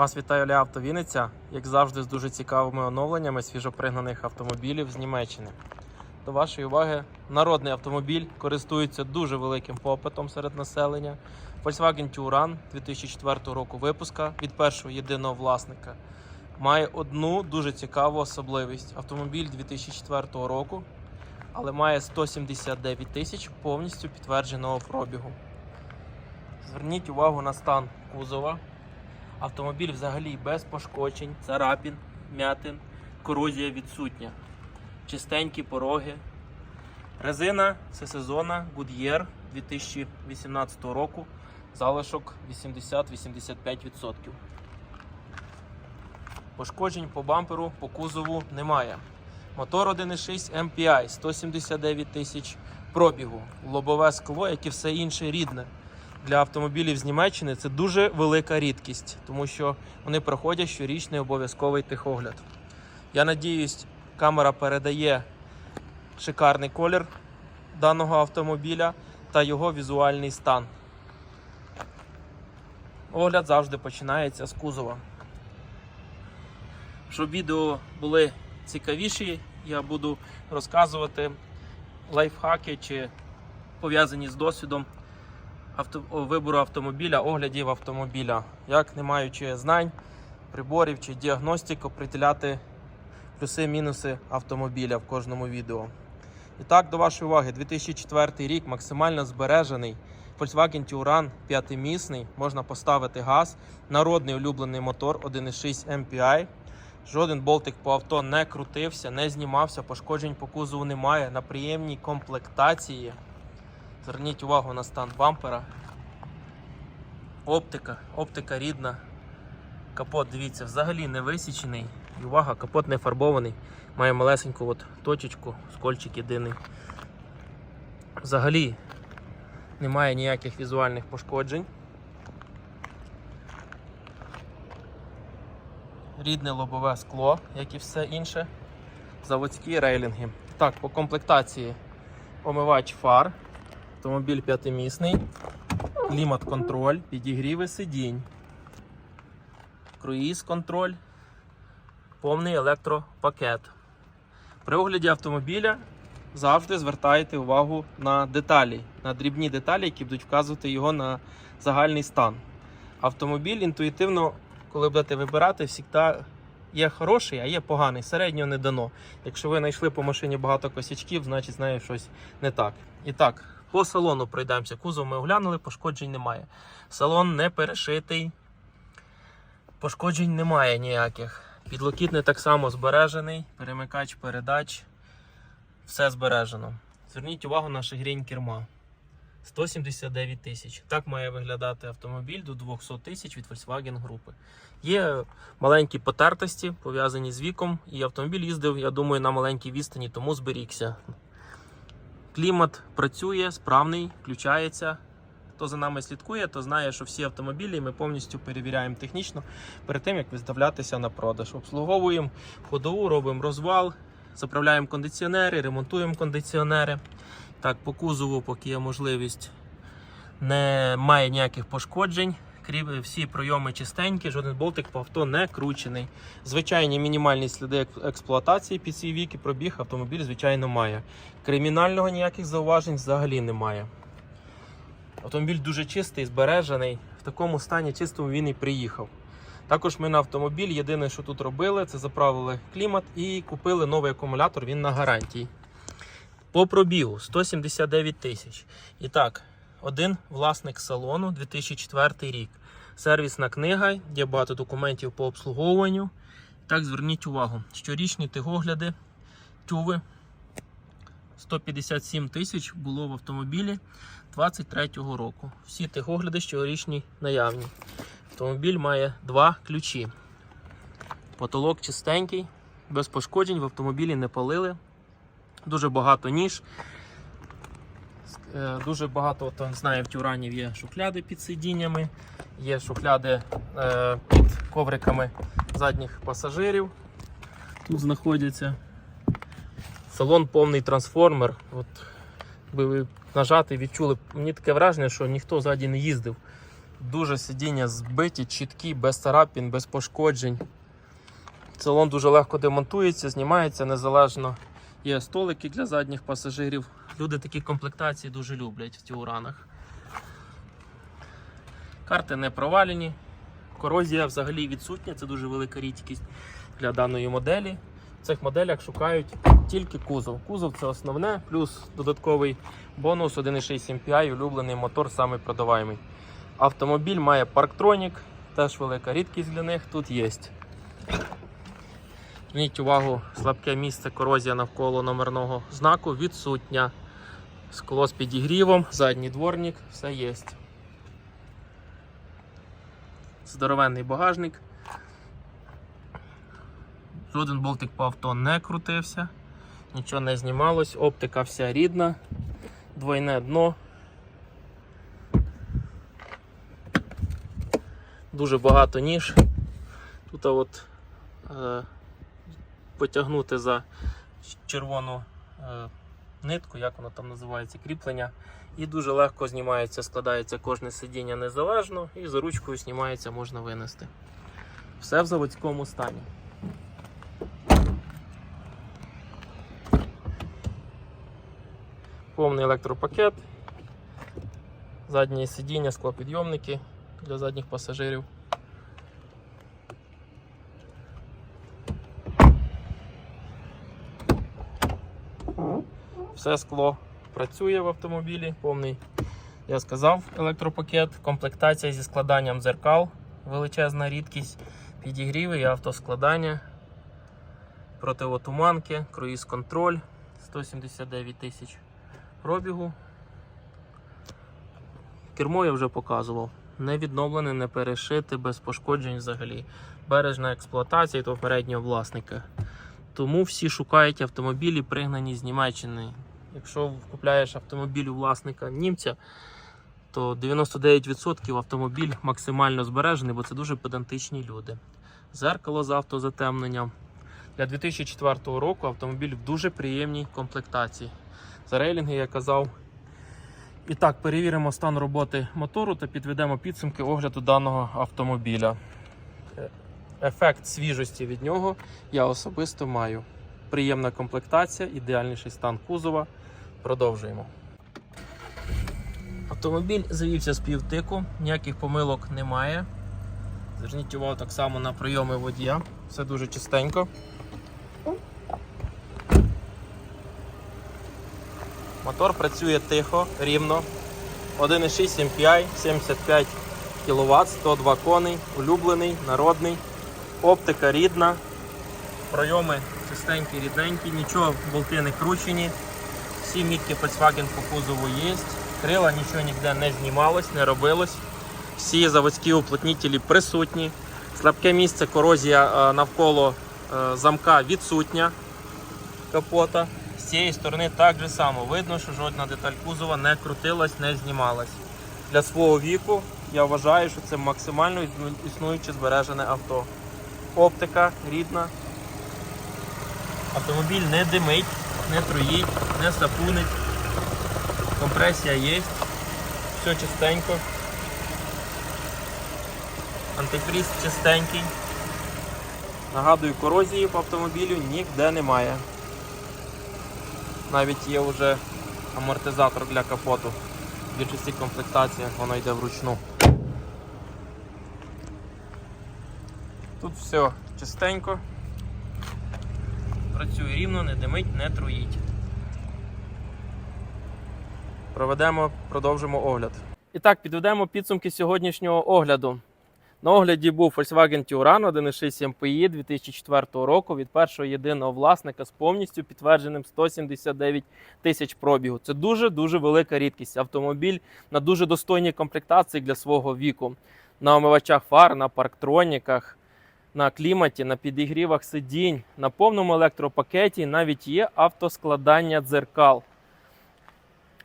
Вас вітає Оля Авто як завжди, з дуже цікавими оновленнями свіжопригнаних автомобілів з Німеччини. До вашої уваги, народний автомобіль користується дуже великим попитом серед населення. Volkswagen Touran 2004 року випуска від першого єдиного власника. Має одну дуже цікаву особливість. Автомобіль 2004 року, але має 179 тисяч повністю підтвердженого пробігу. Зверніть увагу на стан кузова. Автомобіль взагалі без пошкоджень, царапін, м'ятин, корозія відсутня. Чистенькі пороги. Резина сезона Goodyear 2018 року. Залишок 80-85%. Пошкоджень по бамперу, по кузову немає. Мотор 1.6 MPI 179 тисяч пробігу. Лобове скло, як і все інше рідне для автомобілів з Німеччини це дуже велика рідкість, тому що вони проходять щорічний обов'язковий тихогляд. Я надіюсь, камера передає шикарний колір даного автомобіля та його візуальний стан. Огляд завжди починається з кузова. Щоб відео були цікавіші, я буду розказувати лайфхаки чи пов'язані з досвідом авто, вибору автомобіля, оглядів автомобіля, як не маючи знань, приборів чи діагностик, определяти плюси-мінуси автомобіля в кожному відео. І так, до вашої уваги, 2004 рік максимально збережений Volkswagen Touran 5-місний, можна поставити газ, народний улюблений мотор 1.6 MPI. Жоден болтик по авто не крутився, не знімався, пошкоджень по кузову немає. На приємній комплектації. Зверніть увагу на стан бампера. Оптика, оптика рідна. Капот, дивіться, взагалі не висічений. І увага, капот не фарбований. Має малесеньку от точечку, скольчик єдиний. Взагалі немає ніяких візуальних пошкоджень. Рідне лобове скло, як і все інше. Заводські рейлінги. Так, по комплектації омивач фар. Автомобіль п'ятимісний, клімат-контроль, підігріви сидінь, круїз-контроль, повний електропакет. При огляді автомобіля завжди звертайте увагу на деталі, на дрібні деталі, які будуть вказувати його на загальний стан. Автомобіль інтуїтивно, коли будете вибирати, завжди є хороший, а є поганий. Середнього не дано. Якщо ви знайшли по машині багато косячків, значить з нею щось не так. І так, по салону пройдемося. Кузов ми оглянули, пошкоджень немає. Салон не перешитий, пошкоджень немає ніяких. Підлокітний так само збережений, перемикач передач, все збережено. Зверніть увагу на шигрінь керма. 179 тисяч. Так має виглядати автомобіль до 200 тисяч від Volkswagen групи. Є маленькі потертості, пов'язані з віком, і автомобіль їздив, я думаю, на маленькій відстані, тому зберігся. Клімат працює, справний, включається. Хто за нами слідкує, то знає, що всі автомобілі ми повністю перевіряємо технічно перед тим, як виставлятися на продаж. Обслуговуємо ходову, робимо розвал, заправляємо кондиціонери, ремонтуємо кондиціонери. Так, по кузову, поки є можливість, немає ніяких пошкоджень. Всі пройоми чистенькі, жоден болтик по авто не кручений. Звичайні мінімальні сліди експлуатації під свій вік і пробіг автомобіль, звичайно, має. Кримінального ніяких зауважень взагалі немає. Автомобіль дуже чистий, збережений. В такому стані чистому він і приїхав. Також ми на автомобіль єдине, що тут робили, це заправили клімат і купили новий акумулятор. Він на гарантії. По пробігу 179 тисяч. І так, один власник салону 2004 рік. Сервісна книга, є багато документів по обслуговуванню. Так, зверніть увагу, щорічні тигогляди, тюви 157 тисяч було в автомобілі 23-го року. Всі тигогляди щорічні наявні. Автомобіль має два ключі. Потолок чистенький, без пошкоджень в автомобілі не палили. Дуже багато ніж. Е, Дуже багато, от, он знає, в тюранів є шухляди під сидіннями, є шухляди е, під ковриками задніх пасажирів. Тут знаходяться. Салон повний трансформер. От, якби ви нажати, відчули. Мені таке враження, що ніхто ззаді не їздив. Дуже сидіння збиті, чіткі, без царапін, без пошкоджень. Салон дуже легко демонтується, знімається незалежно. Є столики для задніх пасажирів. Люди такі комплектації дуже люблять в тіуранах. Карти не провалені. Корозія взагалі відсутня, це дуже велика рідкість для даної моделі. В цих моделях шукають тільки кузов. Кузов це основне, плюс додатковий бонус 1,6 MPI, улюблений мотор, самий продаваємий. Автомобіль має парктронік, теж велика рідкість для них тут є. Зверніть увагу, слабке місце, корозія навколо номерного знаку відсутня. Скло з підігрівом, задній дворник, все є. Здоровенний багажник. Жоден болтик по авто не крутився, нічого не знімалось, оптика вся рідна, двойне дно. Дуже багато ніж. Тут от е, потягнути за червону е, нитку, як воно там називається, кріплення. І дуже легко знімається, складається кожне сидіння незалежно і за ручкою знімається, можна винести. Все в заводському стані. Повний електропакет, заднє сидіння, склопідйомники для задніх пасажирів. Все скло працює в автомобілі, повний, я сказав, електропакет, комплектація зі складанням дзеркал, величезна рідкість, підігріви і автоскладання, противотуманки, круїз контроль 179 тисяч пробігу. Кермо я вже показував. Не відновлене, не перешите, без пошкоджень взагалі. Бережна експлуатація того переднього власника. Тому всі шукають автомобілі, пригнані з Німеччини. Якщо купляєш автомобіль у власника німця, то 99% автомобіль максимально збережений, бо це дуже педантичні люди. Зеркало з автозатемненням. Для 2004 року автомобіль в дуже приємній комплектації. За рейлінги я казав. І так, перевіримо стан роботи мотору та підведемо підсумки огляду даного автомобіля. Е, Ефект свіжості від нього я особисто маю. Приємна комплектація, ідеальніший стан кузова. Продовжуємо. Автомобіль завівся з півтику, ніяких помилок немає. Зверніть увагу так само на прийоми водія. Все дуже чистенько. Мотор працює тихо, рівно. 1,6 MPI, 75 кВт, 102 коней, улюблений, народний. Оптика рідна. Пройоми чистенькі, рідненькі, нічого болти не кручені. Всі мітки Volkswagen по кузову є. Крила нічого ніде не знімалось, не робилось. Всі заводські уплотнітелі присутні. Слабке місце корозія е, навколо е, замка відсутня капота. З цієї сторони так же само видно, що жодна деталь кузова не крутилась, не знімалась. Для свого віку я вважаю, що це максимально існуюче збережене авто. Оптика рідна. Автомобіль не димить, не труїть, не сапунить. Компресія є. Все чистенько. Антифріз чистенький. Нагадую, корозії по автомобілю ніде немає. Навіть є вже амортизатор для капоту. В більшості комплектаціях воно йде вручну. Тут все чистенько. Працює рівно, не димить, не труїть. Проведемо, продовжимо огляд. І так, підведемо підсумки сьогоднішнього огляду. На огляді був Volkswagen Touran 1.6 MPI 2004 року від першого єдиного власника з повністю підтвердженим 179 тисяч пробігу. Це дуже-дуже велика рідкість. Автомобіль на дуже достойній комплектації для свого віку. На омивачах фар, на парктроніках, на кліматі, на підігрівах сидінь, на повному електропакеті навіть є автоскладання дзеркал.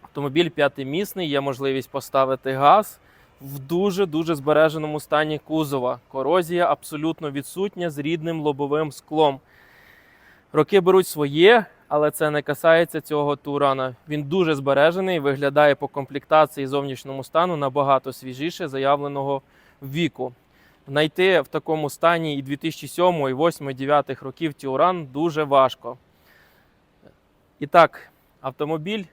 Автомобіль п'ятимісний, є можливість поставити газ в дуже-дуже збереженому стані кузова. Корозія абсолютно відсутня з рідним лобовим склом. Роки беруть своє, Але це не касається цього турана. Він дуже збережений, виглядає по комплектації зовнішньому стану набагато свіжіше заявленого віку. Знайти в такому стані і 2007, і 2008, і 2009 років Тіуран дуже важко. І так, автомобіль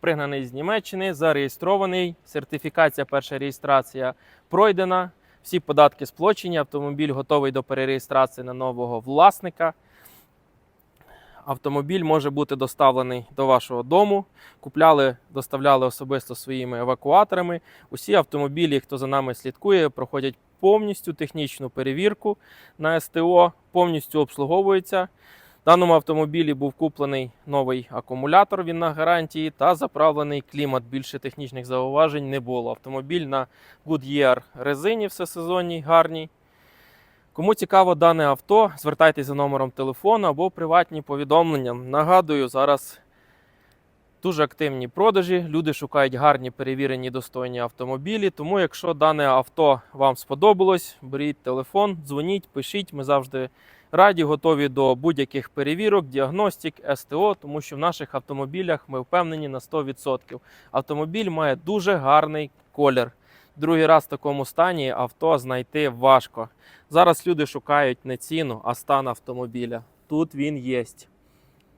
пригнаний з Німеччини, зареєстрований, сертифікація, перша реєстрація пройдена, всі податки сплочені, автомобіль готовий до перереєстрації на нового власника. Автомобіль може бути доставлений до вашого дому. Купляли, доставляли особисто своїми евакуаторами. Усі автомобілі, хто за нами слідкує, проходять повністю технічну перевірку на СТО, повністю обслуговуються. В даному автомобілі був куплений новий акумулятор, він на гарантії, та заправлений клімат. Більше технічних зауважень не було. Автомобіль на Goodyear резині всесезонній, гарній. Кому цікаво дане авто, звертайтеся за номером телефону або приватні повідомлення. Нагадую, зараз дуже активні продажі. Люди шукають гарні перевірені достойні автомобілі. Тому, якщо дане авто вам сподобалось, беріть телефон, дзвоніть, пишіть. Ми завжди раді, готові до будь-яких перевірок, діагностик, СТО, тому що в наших автомобілях ми впевнені на 100%. Автомобіль має дуже гарний колір. Другий раз в такому стані авто знайти важко. Зараз люди шукають не ціну, а стан автомобіля. Тут він є.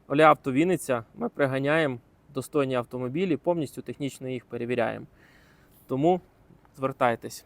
Оля Авто Вінниця, ми приганяємо достойні автомобілі, повністю технічно їх перевіряємо. Тому звертайтесь.